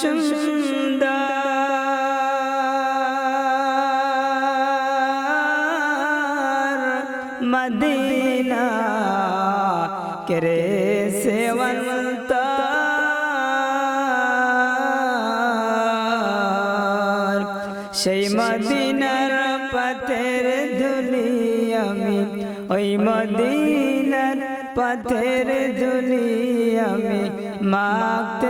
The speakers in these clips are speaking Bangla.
সুন্দর মদিনা সেবন্ত সেই মদিনার পথের ধুলি ওই মদিনার পথের ধুলি মাখতে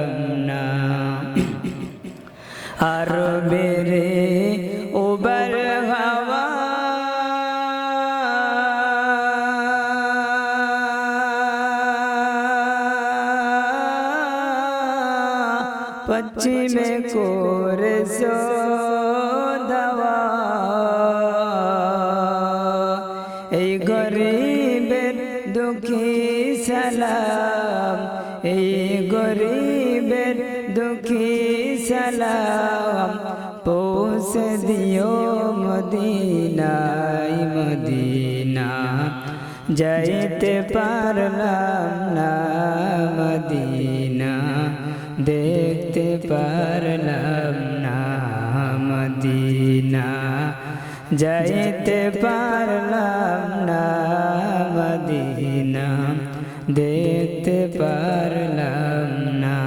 এই গরিবের দুঃখী সালাম, এই গরিবের দুঃখী সালাম, পৌঁছে দিও মদিনাই মদিনা। যাইতে পারলাম না মদিনা। যাইতে পারলাম না মদিনা দেখতে পারলাম না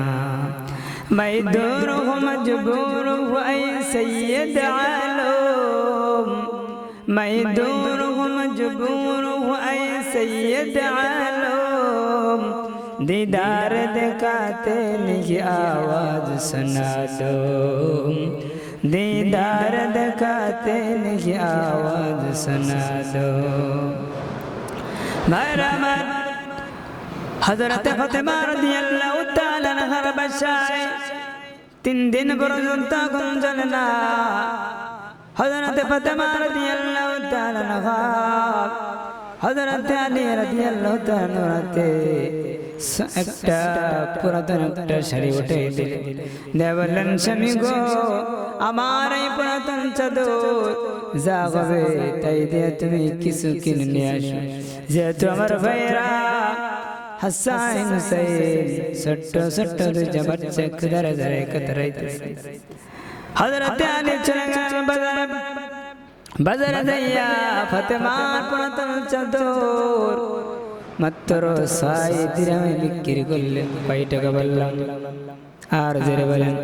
मैं दूर हूँ मजबूर हूँ ऐ सैयद आलम मैं दूर हूँ मजबूर हूँ ऐ सैयद आलम दीदार दिखाते नहीं आवाज सुना दो দিদার দেখাতে নাকি আওয়াজ শোনা দো মারামাত হযরত ফাতেমা রাদিয়াল্লাহু তাআলা নাহার বাসায় তিন দিন পর্যন্ত গুঞ্জন না হযরত ফাতেমা রাদিয়াল্লাহু তাআলা নাহার হযরত আলী রাদিয়াল্লাহু তাআলা রাতে একটা পুরাতন একটা শাড়ি উঠে দিলে। দেবলেন স্বামী গো, আমার এই পুরাতন চাদর যা হবে তাই দিয়ে তুমি কিছু কিনে নিয়ে আসো। যেহেতু আমার ভাইয়েরা হাসান হুসাইন ছোট্ট ছোট্ট দুইটা বাচ্চা ধরে ধরে কতরাইতেছে হযরত আলী চলে গেলেন বাজারে। বাজারে যাইয়া ফাতেমার পুরাতন চাদর মাত্র ছয় দিরামে বিক্রি করলেন কয় টাকা বললাম আর জোরে বলেন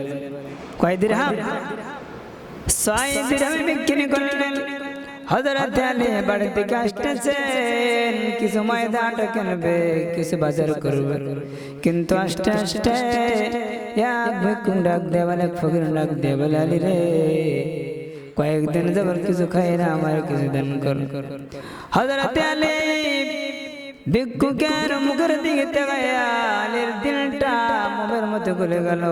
কয় দিরহাম ছয় দিরামে বিক্রি করলেন হজরত আলী বাড়িতে আসতেছেন কিছু ময়দা আটা কিনবে কিছু বাজার করবে কিন্তু আস্তে আস্তে ভিক্ষুক ডাক দেওয়ালে ফকির ডাক দেওয়ালে আলী রে কয়েকদিন যাবার কিছু খাই না আমার কিছু দান কর হজরত আলী ভিক্ষুকের মুখের দিকে তাকাইয়া আলীর দিলটা মুখের মধ্যে খুলে গেল?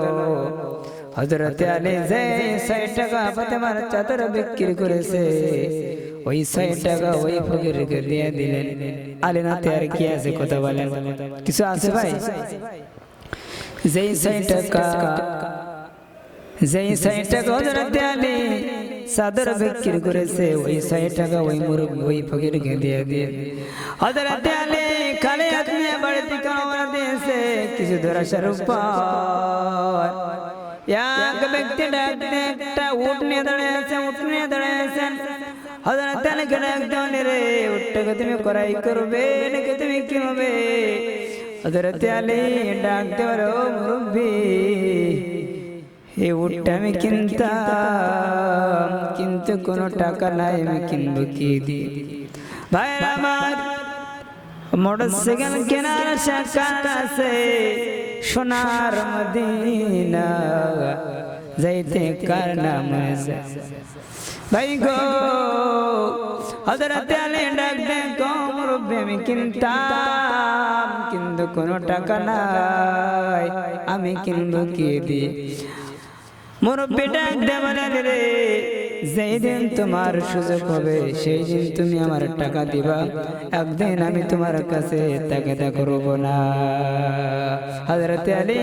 হজরতে আলী যে ষাট টাকা ফাতেমার চাদর বিক্রি করেছে, ওই ষাট টাকা ওই ফকিরকে দিয়ে দিলেন। আলী নাতে আর কি আছে কথা বলেন? কিছু আছে ভাই? যেই ষাট টাকা, যেই ষাট টাকা হজরতে আলী চাদর বিক্রি করেছে, ওই ষাট টাকা ওই মুরগ ওই ফকিরকে দিয়ে দিয়ে হজরতে আলী কিছু ধরাসার উপর এক ব্যক্তি ডাকতে একটা উঠ নিয়ে দাঁড়িয়েছে উঠ নিয়ে দাঁড়িয়েছেন হজরত আলীকে ডাকতে রে উঠটাকে তুমি করাই করবে নাকি তুমি কি হবে হজরত আলী ডাকতে পারো মুরব্বী এই উটটা আমি কিনতাম কিন্তু কোনো টাকা নাই আমি কিনবো কি ভাই মোটর সাইকেল কেনার শাখার আছে সোনার মদিনা যাইতে কার নাম আছে ভাই গো হজরত আলী ডাক দে কম রূপে আমি কিনতাম কিন্তু কোনো টাকা নাই আমি কিনবো কি দিয়ে মুরব্বী ডাক দে রে যেই দিন তোমার সুযোগ হবে সেই দিন তুমি আমার টাকা দিবা। একদিন আমি তোমার কাছে তাকে করব না। হাজরতে আলী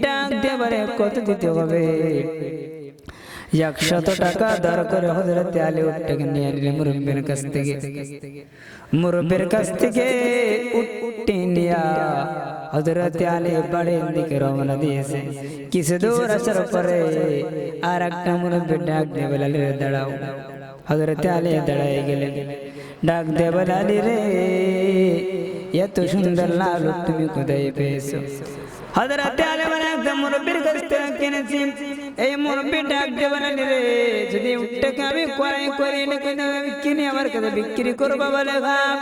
ডাক দেবারে কত দিতে হবে? একশত টাকা দর করে হজরত আলী উঠটাকে নিয়ে নিলে মুরব্বীর কাছ থেকে। মুরব্বীর কাছ থেকে উঠতে নিয়া হজরত আলী বাড়ির দিকে রওনা দিয়েছে। কিছু দূর আসার পরে আর একটা মুরব্বী ডাক দিয়ে বলে দাঁড়াও। হজরত আলী দাঁড়ায় গেলেন। ডাক দিয়ে বলে, আলী রে, এত সুন্দর লাল তুমি কোথায় পেয়েছ? হজরত আলী বলে, একদম মুরব্বীর কাছ থেকে কিনেছি। এই মুরব্বী ডাক দিয়ে বলে রে? যদি উটটাকে আমি ক্রয় করে, এনে কিনে আমি কিনে আমার কাছে বিক্রি করব বলে ভাব।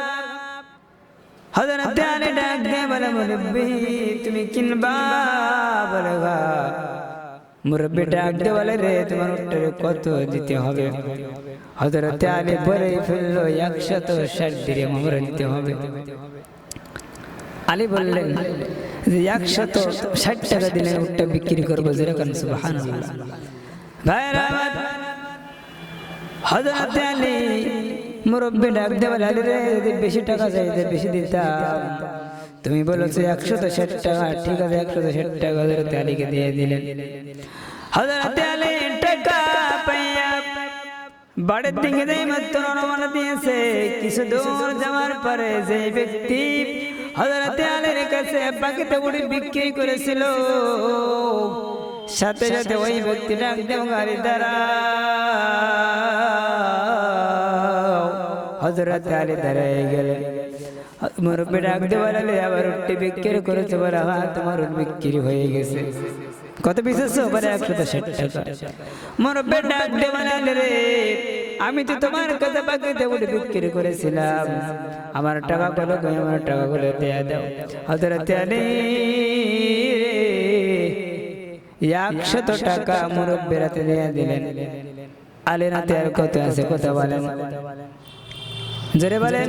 তুমি কিনবা? বলে দিয়ে বলে, রে, তোমার কত দিতে হবে? ফেলল দিতে হবে। আলী বললেন যে একশত ষাট টাকা দিলে উটটা বিক্রি করব যেরকম সুবাহান ভাইরা হজরত আলী মুরব্বী ডাক দেওয়া আলী রে, যদি বেশি টাকা চাইতে বেশি দিতাম। তুমি বলেছ একশত ষাট টাকা, ঠিক আছে, একশত ষাট টাকা হজরত আলীকে দিয়ে দিলেন। হজরত আলী টাকা পাইয়া বাড়ির দিকে যাই মাত্র রওনা দিয়েছে। কিছু দূর যাওয়ার পরে যে ব্যক্তি হজরত আলীর কাছে পাখিতে উড়ি বিক্রি করেছিল। সাথে সাথে ওই ব্যক্তি ডাক দেব গাড়ি দ্বারা হজরত আলী দাঁড়ায় গেলেন মুরব্বী ডাক দেওয়ার আবার রুটি বিক্রি করেছে বলে? হ্যাঁ তোমার বিক্রি হয়ে গেছে। কত বিশেষ বলে একশো ষাট টাকা ডাক দেওয়ার রে। আমি তো তোমার কাছে বাকিতে উঠে বিক্রি করেছিলাম। আমার টাকা গুলো আমার টাকা গুলো দেয়া দাও। হজরত আলী একশত টাকা মুরব্বী রাতে দিয়ে দিলেন। আলী রাতে আর কত আছে কথা বলেন। জোরে বলেন।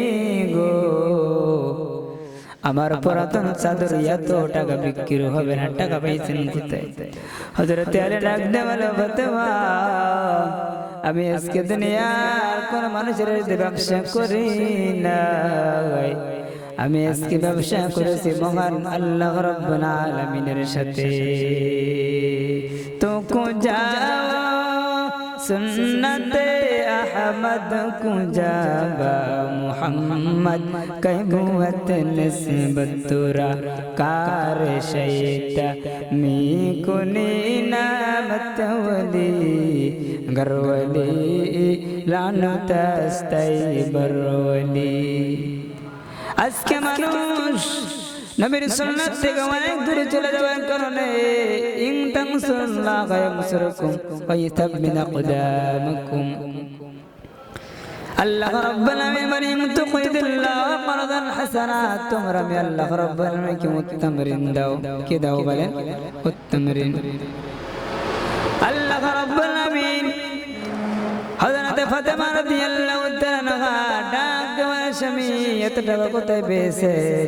আমার পুরাতন চাদর এত টাকা বিক্রি হবে না, টাকা পাইছেন কোথায়? হজরত আলী ডাক দিয়ে বলে, ফতেমা, আমি আজকে দুনিয়ার কোন মানুষের ব্যবসা করি না আমি আজকে ব্যবসা করেছি মহান আল্লাহ রব্বুল আলামিনের সাথে। তো কো যাও সুন্নতে আহমদ কো যাবা মুহাম্মদ কহবুত নিসবত তুরা কার শৈতা মি কুনি নামত ওলি গরওলি লানুতাস্তাই বরওলি আজকে মানুষ নবীর সুন্নাত থেকে অনেক দূরে চলে যাওয়ার কারণে ইন তানসুরুল্লাহ ইয়ানসুরকুম ওয়া ইতাব্বিন আকদামাকুম আল্লাহ রাব্বুল আলামিন করদান হাসানাত তোমরা আল্লাহ রাব্বুল উত্তম ঋণ দাও। কি দাও বলেন? উত্তম ঋণ আল্লাহ রাব্বুল আলামিন হযরত ফাতেমা রাদিয়াল্লাহু তাআলা ডাক দেওয়ার স্বামী এত টাকা কোথায় পেয়েছেন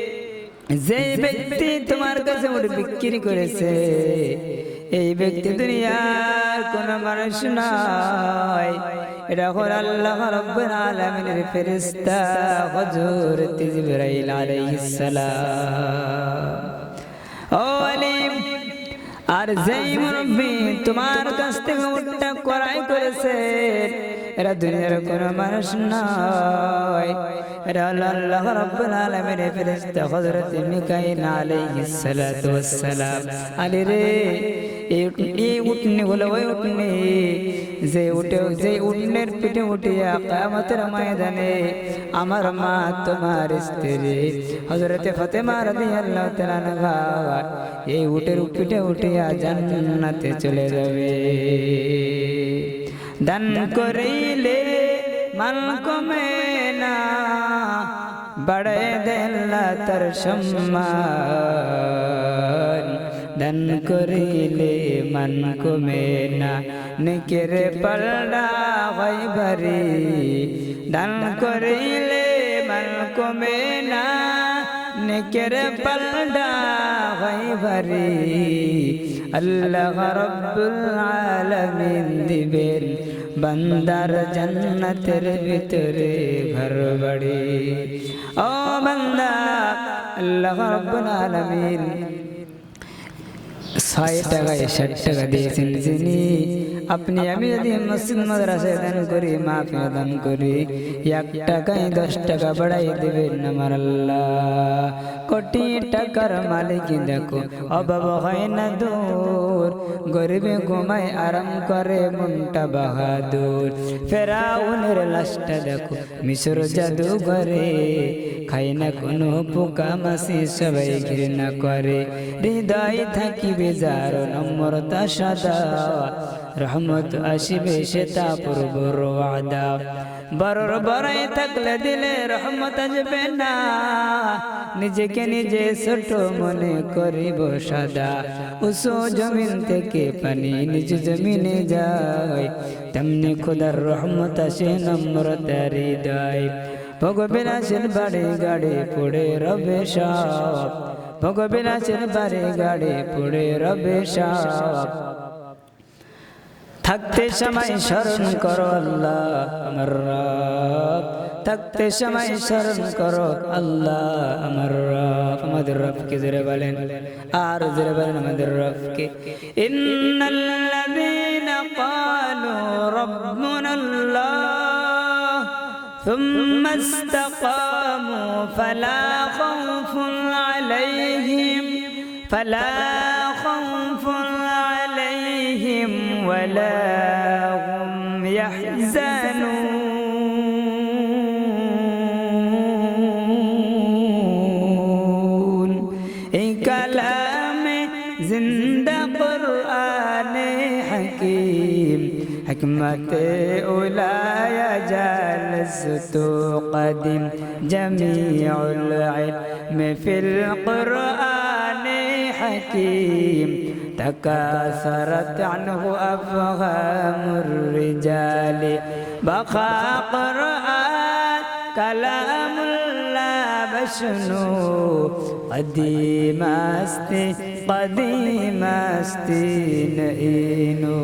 যে ব্যক্তি তোমার কাছে উট বিক্রি করেছে, এই ব্যক্তি দুনিয়ার কোন মানুষ নয়। এটা হল আল্লাহ রাব্বুল আলামিনের ফেরেশতা হযরত জিবরাইল আলাইহিস সালাম। ও আলিম, আর যেই মুরব্বী তোমার কাছ থেকে উটটা করাই করেছে এরা দুনিয়ার কোনো মানুষ নয়। এরা আল্লাহ রাব্বুল আলামিনের ফেরেশতা হযরত মিকাইল আলাইহিস সালাতু ওয়াস সালাম আলী রে, এই উটনি হলো ওই উটনি যে উঠে, যে উটনের পিঠে উঠিয়া কিয়ামতের ময়দানে আমার মা তোমার স্ত্রী হযরতে ফাতেমা রাদিয়াল্লাহু তাআলা এই উটের পিঠে উঠিয়া জান্নাতে চলে যাবে। দান করিলে মান কমে না। বাড়ায় দেল্লা তার সম্মান। দান করিলে মান কমে না। নিকের পাল্লা হয় ভারি। দান করিলে মান কমে না। নিকের হয় ভারি আল্লাহ রব্বুল আলামিন দিবেন বান্দার জান্নাতের ভিতরে ঘর বাড়ি ও বান্দা আল্লাহ রব্বুল আলামিন ছয় টাকায় টাকা দিয়েছেন আপনি আমি যদি মসজিদ মাদ্রাসায় দান করি মাফিয়া দান করি। এক টাকায় দশ টাকা বাড়াই দেবেন আমার আল্লাহ। কোটি টাকার মালিক দেখো অভাব হয় না দূর। গরিবে ঘুমায় আরাম করে মনটা বাহাদুর। ফেরাউনের লাশটা দেখো মিশর জাদু করে। খাই না কোনো পোকা মাসি সবাই ঘৃণা করে। হৃদয় থাকিবে যার নম্রতা সদা। রহমত আসিবে সে তা পূর্বর ওয়াদা। বড়র বড়াই থাকলে দিলে রহমত আসবে না। নিজেকে নিজে ছোট মনে করিব সাদা। উসো জমিন থেকে পানি নিজ জমিনে যায়। তেমনি খোদার রহমত আসে নম্রতার হৃদয়। ভগবিলাসের বাড়ি গাড়ি পড়ে রবে সব। ভগবিলাসের বাড়ি গাড়ি পড়ে রবে সব। থাকতে সময় স্মরণ করো আল্লাহ আমার রব। থাকতে সময় স্মরণ করো আল্লাহ আমার রব। আমাদের রবকে জোরে বলেন, আর জোরে বলেন আমাদের রবকে। ইন্নাল্লাযীনা ক্বালু রাব্বুনা আল্লাহ থুম্মা ইসতাকামু ফালা খাউফুন আলাইহিম, ফালা ولا هم يحزنون إن كلام زند قرآن حکیم حکمت يا جالست قديم جميع العلم في القرآن حكيم تكاثرت عنه أفهام الرجال. بقى قرآن كلام لا بشنو قديم استي قديم استي نئينو.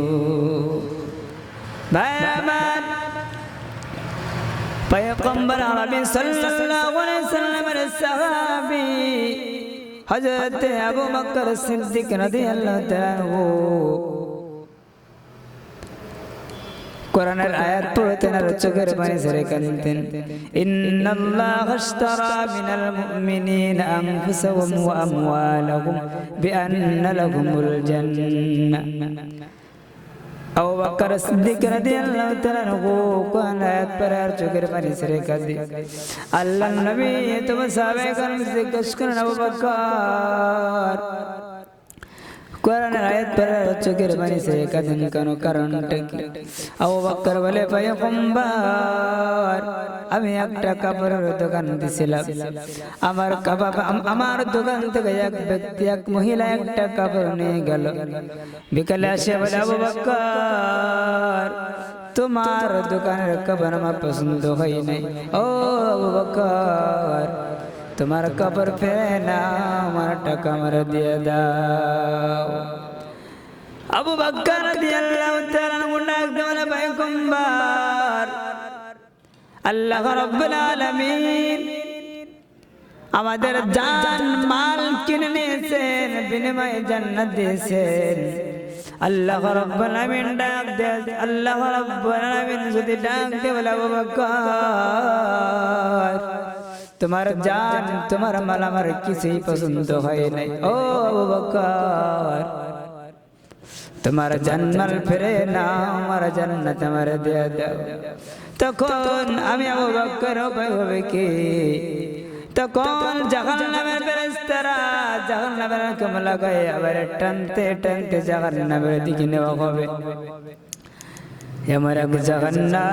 بيامان بيقنبر عربي صلى الله عليه وسلم الصحابی হযরত আবু বকর সিদ্দিক রাদিয়াল্লাহু তাআলা আনহু কোরআনের আয়াত পড়তেন আর চোখের পানি ছেড়ে কাঁদতেন ইন্নাল্লাহ আশতারা মিনাল মুমিনিনা আনফুসাহুম ওয়া আমওয়ালাহুম বিআন্না লাহুমুল জান্নাহ আবু বকর সিদ্দিক রাদিয়াল্লাহু তাআলা আনহু কোরআন আয়াত পড়ে আর চোখের পানি ছেড়ে কাঁদে আল্লাহর নবী তোমার সাহাবায়ে کرام জিজ্ঞেস করেন আবু বকর কোরআনের আয়াত পড়ে আর চোখের পানি ছেড়ে কাঁদেন কেন? কারণটা কি? আবু বকর বলে আমি একটা কাপড়ের দোকান দিছিলাম। আমার কাবাব আমার দোকান থেকে এক ব্যক্তি, এক মহিলা একটা কাপড় নিয়ে গেল। বিকালে আসে বলে, আবু বকর, তোমার দোকানের কবর আমার পছন্দ হয় নাই। ও আবু বকর তোমার কবর ফেরে না আমার টাকা আমার দিয়ে দাও। আবু বকর রাদিয়াল্লাহু তাআলা মুনাক দেওয়ালা পয়গম্বর, আল্লাহ রাব্বুল আলামিন আমাদের জান মাল কিনে নিয়েছেন, বিনিময়ে জান্নাত দিয়েছেন। আল্লাহ রাব্বুল আলামিন ডাক দে আল্লাহ রাব্বুল আলামিন যদি ডাক দে বলে, আবু বকর তোমার জান, তোমার মাল আমার কিছুই পছন্দ হয় নাই। ও বকর, তোমার জন্মাল ফিরে না আমার জান্নাত আমার দেয়া দাও। তখন আমি আবু বকর হবে কি? তখন জাহান্নামের ফেরেশতারা জাহান্নামের হুকুম লাগায় আবার টানতে টানতে জাহান্নামের দিকে নেওয়া হবে। আমার এক জাহান্নাম।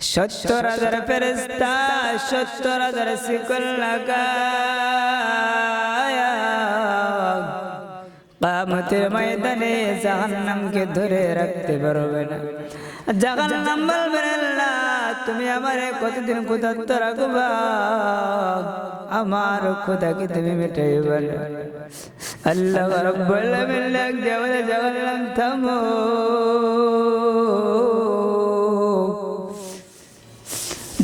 সত্তর হাজার ফেরেস্তা সত্তর হাজার শিকল কামতের ময়দানে জাহান্নামকে ধরে রাখতে পারবে না। জাহান্নাম বলবে তুমি আমারে কতদিন ক্ষুধার্ত রাখবা? আমার ক্ষুধাকে তুমি মেটাইবে না। আল্লাহ রব্বুল আলামিন দিয়ে বলে, জাহান্নাম থামো।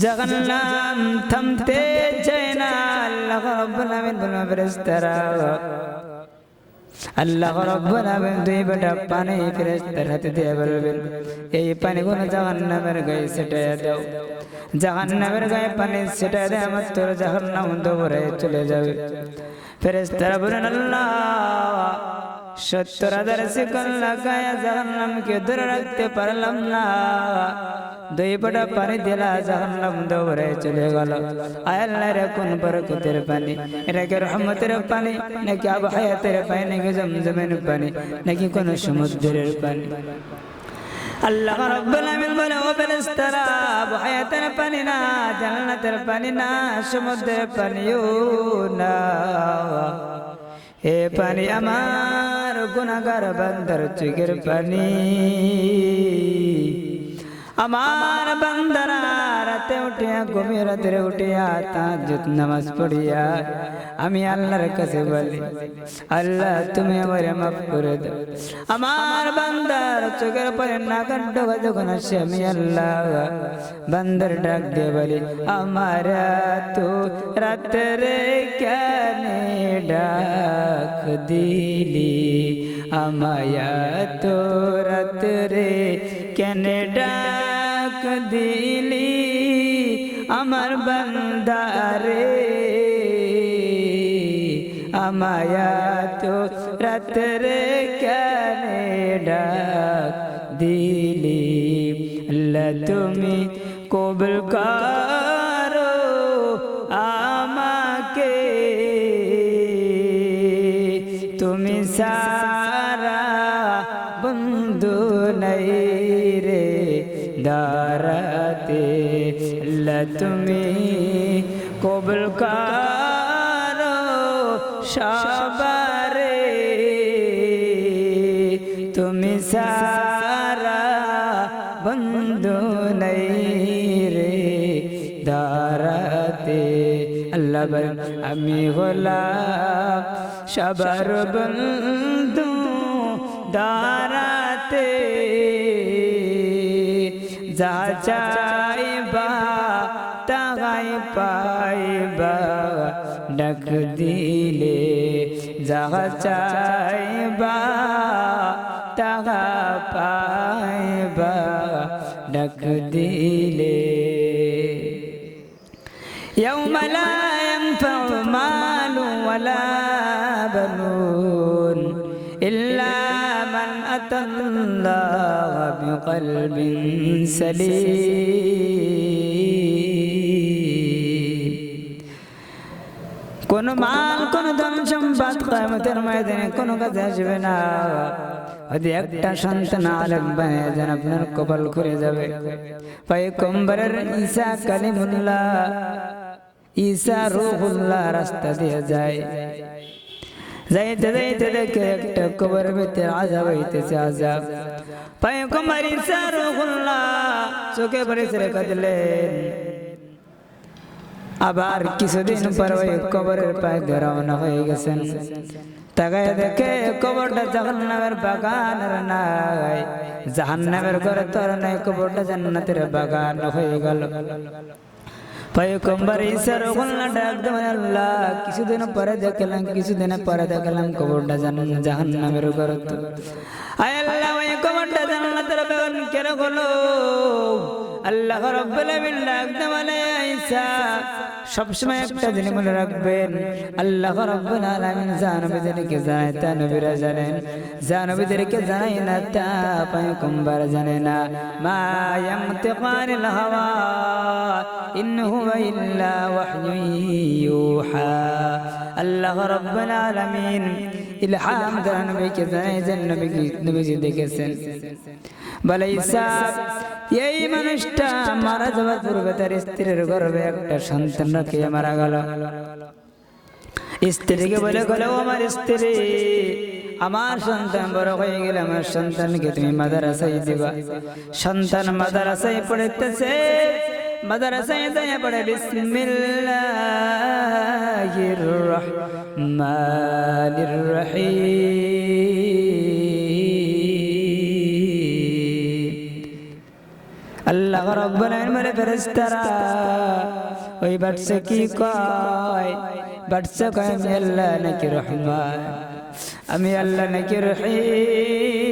জাহান্নাম থামতে চায় না। আল্লাহ রব্বুল আলামিন বলবে, ফেরেশতারা। আল্লাহ রব্বুল আলামিন দুই বেটা পানি ফেরেশতার হাতে দিয়ে বলবেন, এই পানি কোন জাহান্নামের গায়ে ছিটায় দাও। জাহান্নামের গায়ে পানি ছিটায় দেয় আমার তোর জাহান্নাম দবরে চলে যাবে। ফেরেশতারা বলেন আল্লাহ, সত্তর হাজার শিকল লাগায়া জাহান্নামকে ধরে রাখতে পারলাম না। দুই পটা পানি দিলা, জাহান্নাম দৌড়ে চলে গেল। আয়াল্লাহ রে, কোন বরকতের পানি? এটা কি রহমতের পানি? নাকি আবু হায়াতের পানি? নাকি জমজমের পানি? নাকি কোন সমুদ্রের পানি? আল্লাহ রাব্বুল আলামিন বলে, ও ফেরেশতারা হায়াতের পানি না, জান্নাতের পানি না, সমুদ্রের পানিও না। এ পানি আমার গুনাহগার বান্দার চোখের পানি। আমার বান্দারা রাতে উঠিয়া, গভীর রাতে উঠিয়া তাহাজ্জুদ নামাজ পড়িয়া, আমি আল্লাহর কাছে বলি, আল্লাহ তুমি আমারে মাফ করে দাও। আমার বান্দার চোখের পরে নাগান ডোকা যখন আসে, আমি আল্লাহ বান্দার ডাক দিয়ে বলি, আমার তো রাত্রে কেনে ডাক দিলি? আমায়া তো রাত্রে কেনে ডাক দিলি আমার বন্দারে। আমায়া তো রাত্রে কেনে ডাক দিলি। ল তুমি কবুল করো। কবুল করো সবারে তুমি সারা বন্ধু নাই রে। দারাতে আল্লাহ আমি হলাম সবার বন্ধু দারাতে। যা চাইবা ডাক দিলে যা চাইবা তাহা পাইবা ডাক দিলে يوم لا ينفع مال ولا بنون إلا من أتى الله بقلب سليم কোন মাল, কোন ধন সম্পদ কয়ামতের ময়দানে কোন কাজে আসবে না। যদি একটা সন্তান আলেম বানিয়ে যেন আপনার কপাল খুলে যাবে। পয়গম্বরের ঈসা কালিমুল্লাহ, ঈসা রূহুল্লাহ রাস্তা দিয়ে যায়। যাইতে যাইতে দেখে একটা কবর ভিতরে আজাব হইতেছে আজাব পয়গম্বর ঈসা রুহুল্লাহ চোখে পড়ে রেখে দিলেন আবার কিছুদিন পর ওই কবরের পায়ে রওনা হয়ে গেছেন। তাকায় দেখে কবরটা জাহান্নামের বাগানের নাই। জাহান্নামের ঘরে তোর নাই, কবরটা জান্নাতের বাগান হয়ে গেল। পয়গম্বর ঈসা রুহুল্লাহ ডাক দেবেন আল্লাহ, কিছুদিন পরে দেখলাম, কিছুদিন পরে দেখলাম কবরটা জাহান্নামের ঘরে তো। আয় ওই কবরটা জান্নাতের বাগান কেন হলো? আল্লাহ রব্বুল আলামিন ডাক দেবেন ঈসা সবসময় একটা জিনিস মনে রাখবেন, আল্লাহ রব্বুল আলামিন জানবীদেরকে জানায় তা নবীরা জানেন। জানবীদেরকে জানাই না, তা পয়গম্বর জানে না। মা ইয়ামতিকানিল হাওয়া, ইন হুয়া ইল্লা ওয়াহয়ুন ইউহা। আল্লাহ রব্বুল আলামিন ইলহাম দেন নবীকে জানাই যে নবী নবীজি দেখেছেন। বলে এই মানুষটা মারা যাওয়ার পূর্বে তার স্ত্রীর গর্ভে একটা সন্তান রেখে মারা গেল? স্ত্রীকে বলে গেল আমার স্ত্রী, আমার সন্তান বড় হয়ে গেলে আমার সন্তানকে তুমি মাদারাসাই দিবা। সন্তান মাদারাসাই পড়তেছে, মাদারাসায় যায় পড়ে, বিসমিল্লাহির রহমানির রহিম। আল্লাহ রব্বুল আলামিন ফেরেশতারা ওই বাচ্চা কি কয় বাচ্চা কয় আমি আল্লাহ নাকি রহমান আমি আল্লাহ নাকি রহিম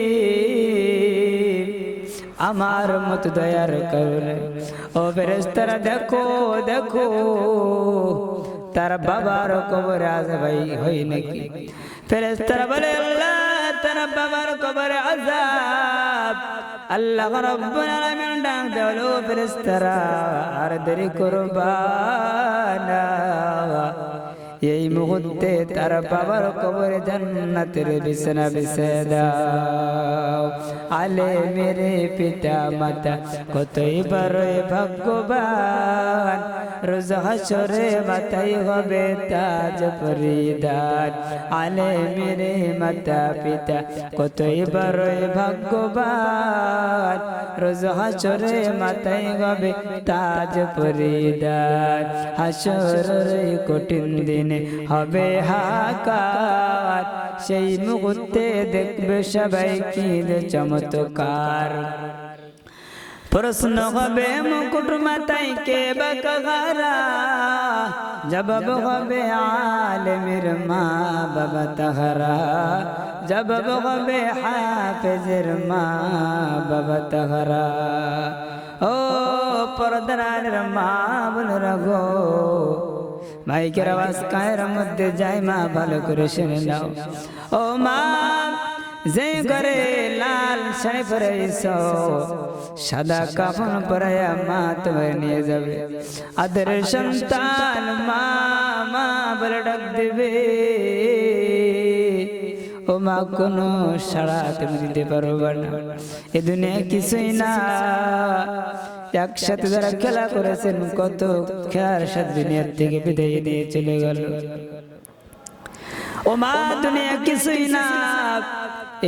আমার মত দয়ার করুন ও ফেরেশতারা দেখো দেখো তার বাবার কবরে আছে ভাই হই নাকি ফেরেশতারা বলে আল্লাহ তার বাবার কবরে আজাব আল্লাহ রব্বুল আলামিন ডাক দেওয়ালো ফেরেশতারা আর দেরি করবা না। মুহূর্তে তার বাবার কবরে জান্নাতের বিছানা বিছিয়ে দাও। আলে মেরে পিতা মাতা, কতই বড়ই ভাগ্যবান রোজ হাসরে মাথায় হবে তাজ পরিধান। আলে মেরে মাতা পিতা, কতই বড়ই ভাগ্যবান রোজ হাসরে মাথায় হবে তাজ পরিধান। হাসরের কঠিন দিনে হবে হাকার সেই মুহূর্তে দেখবে সবাই কি চমৎকার। প্রশ্ন হবে, মুকুট মাথায় কে বকহারা জবাব হবে, আলমের মা বাবা তাহারা। জবাব হবে, হাফেজের মা বাবা তাহারা। ও পরদরানের মা বল রাগো মাইকের আওয়াজ কায়ের মধ্যে যায়, মা ভালো করে শুনে নাও। ও মা, যে করে লাল শাড়ি পরে সাদা কাফন পরাইয়া মা তোমার নিয়ে যাবে। আদর সন্তান মা মা বলে ডাক দেবে। ও মা, কোনো সাড়া তুমি দিতে পারবে না। এ দুনিয়া কিছুই না। একসাথে যারা খেলা করেছেন, কত খেলার সাথে দুনিয়ার থেকে বিদায় নিয়ে চলে গেল। ও মা দুনিয়া কিছুই না।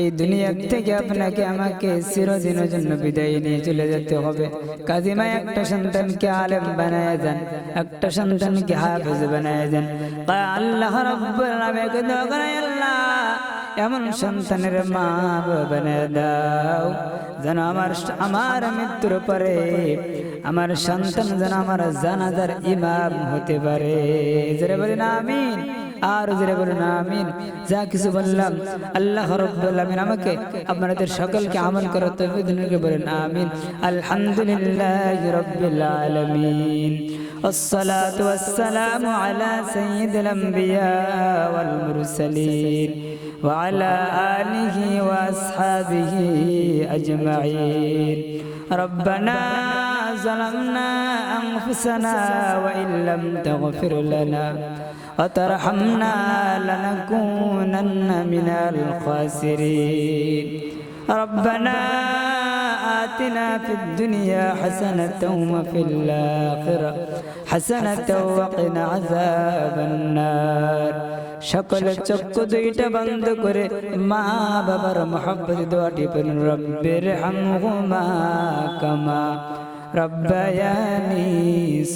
এই দুনিয়া থেকে আপনাকে, আমাকে চিরদিনের জন্য বিদায় নিয়ে চলে যেতে হবে। কাজিমা একটা সন্তানকে আলেম বানায় যান একটা সন্তানকে হাফেজ বানায় যান আল্লাহ রব্বুল আলামিনকে দোয়া করে আল্লাহ এমন সন্তানের মা বানিয়ে দাও যেন আমার আমার মৃত্যুর পরে আমার সন্তান যেন আমার জানাজার ইমাম হতে পারে জেরে বলেন আমিন আর জেরে বলেন আমিন যা কিছু বললাম আল্লাহ রব্বুল আমিন আমাকে আপনাদের সকলকে আমল করার তৌফিক দিন বলেন আমিন আলহামদুলিল্লাহ রব্বিল আলামিন والصلاة والسلام على سيد الأنبياء والمرسلين وعلى آله وأصحابه أجمعين. ربنا ظلمنا أنفسنا وإن لم تغفر لنا وترحمنا لنكونن من الخاسرين. ربنا آتنا في الدنيا حسنة وفي الآخرة حسنة وقنا عذاب النار সকলে চক্ষু দুইটা বন্ধ করে মা বাবার মহব্বত দোয়াটি পড়ুন রব্বের হামহুমা কামা রব্বায়ানি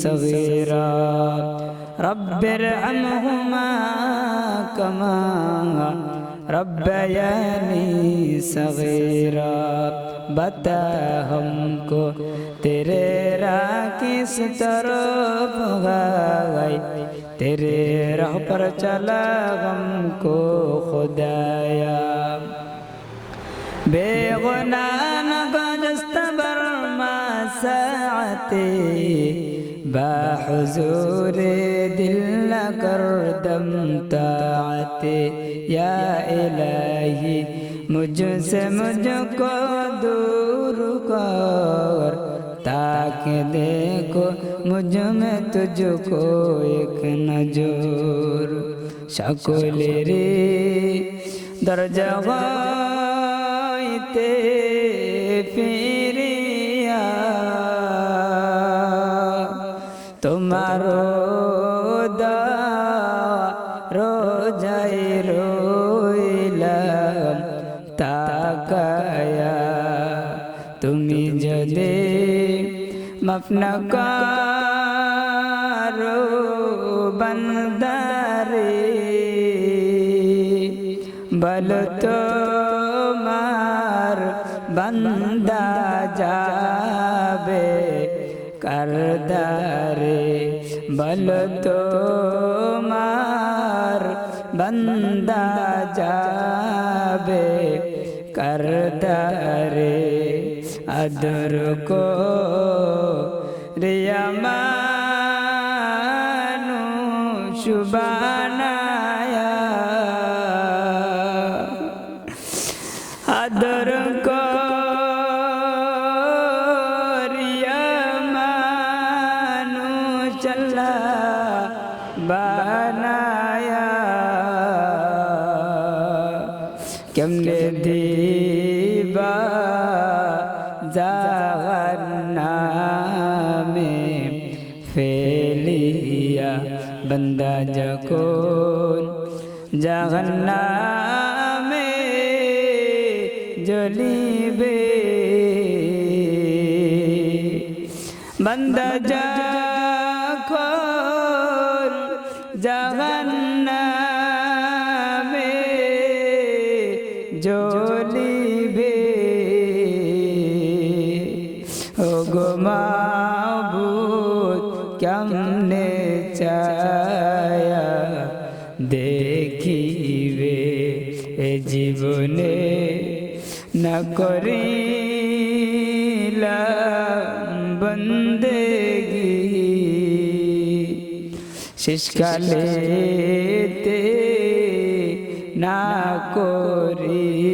সগীরা রব্বের হামহুমা কামা ربياني صغيرا بتا ہم کو تیرے را کس طرف گئی تیرے راہ پر چلا ہم کو خدایا بے غنان کا دستبر ما ساعتی بحضور دل کر دم طاعت یا الہی مجھ سے مجھ کو دور کر تاکہ دیکھو مجھ میں تجھ کو ایک نجور সকলের দরজা হইতে মফনা কারও বন্দারে। বল তো মার বন্দা যাবে করদারে। বল তো মার বন্দা যাবে ادر کو ریا مانو شبان যখন জাহান্নামে জ্বলিবে। বন্দা যখন জীবনে না করিলা বন্দেগি। শেষকালেতে না করিলা